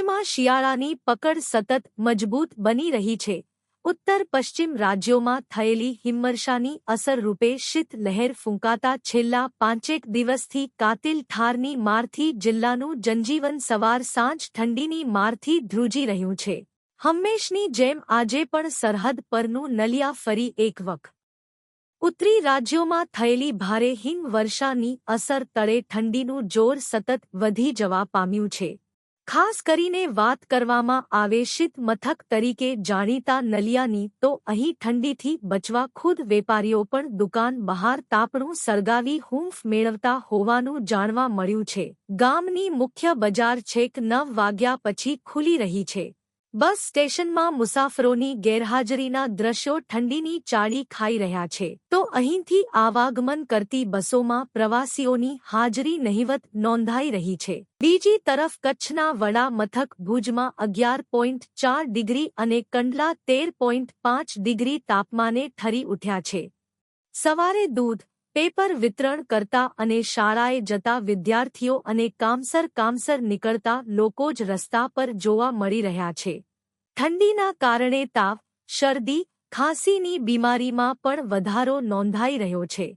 કચ્છમાં શિયાળાની પકડ સતત મજબૂત બની રહી છે. ઉત્તર પશ્ચિમ રાજ્યોમાં થયેલી હિમવર્ષાની અસરરૂપે શીત લહેર ફૂંકાતા છેલ્લા પાંચેક દિવસથી કાતિલ ઠારની મારથી જિલ્લાનું જનજીવન સવાર સાંજ ઠંડીની મારથી ધ્રુજી રહ્યું છે. હંમેશની જેમ આજે પણ સરહદ પરનું નલિયા ફરી એક વખત ઉત્તરી રાજ્યોમાં થયેલી ભારે હિમવર્ષાની અસર તળે ઠંડીનું જોર સતત વધી જવા પામ્યું છે. ખાસ કરીને વાત કરવામાં આવે શીત મથક તરીકે જાણીતા નલિયાની, તો અહીં ઠંડીથી બચવા ખુદ વેપારીઓ પણ દુકાન બહાર તાપણું સળગાવી હૂંફ મેળવતા હોવાનું જાણવા મળ્યું છે. ગામની મુખ્ય બજાર છેક નવ વાગ્યા પછી ખુલી રહી છે. બસ સ્ટેશનમાં મુસાફરોની ગેરહાજરીના દ્રશ્યો ઠંડીની ચાળી ખાઈ રહ્યા છે. તો અહીંથી આવાગમન કરતી બસોમાં પ્રવાસીઓની હાજરી નહિવત નોંધાઈ રહી છે. બીજી તરફ કચ્છના વડા મથક ભુજમાં અગિયાર પોઈન્ટ ચાર ડિગ્રી અને કંડલા તેર પોઈન્ટ પાંચ ડિગ્રી તાપમાને ઠરી ઉઠ્યા છે. સવારે દૂધ પેપર વિતરણ કરતા અને શાળાએ જતા વિદ્યાર્થીઓ અને કામસર કામસર નીકળતા લોકો જ રસ્તા પર જોવા મળી રહ્યા છે. ઠંડીના કારણે તાવ શરદી, ખાંસીની બીમારીમાં પણ વધારો નોંધાઈ રહ્યો છે.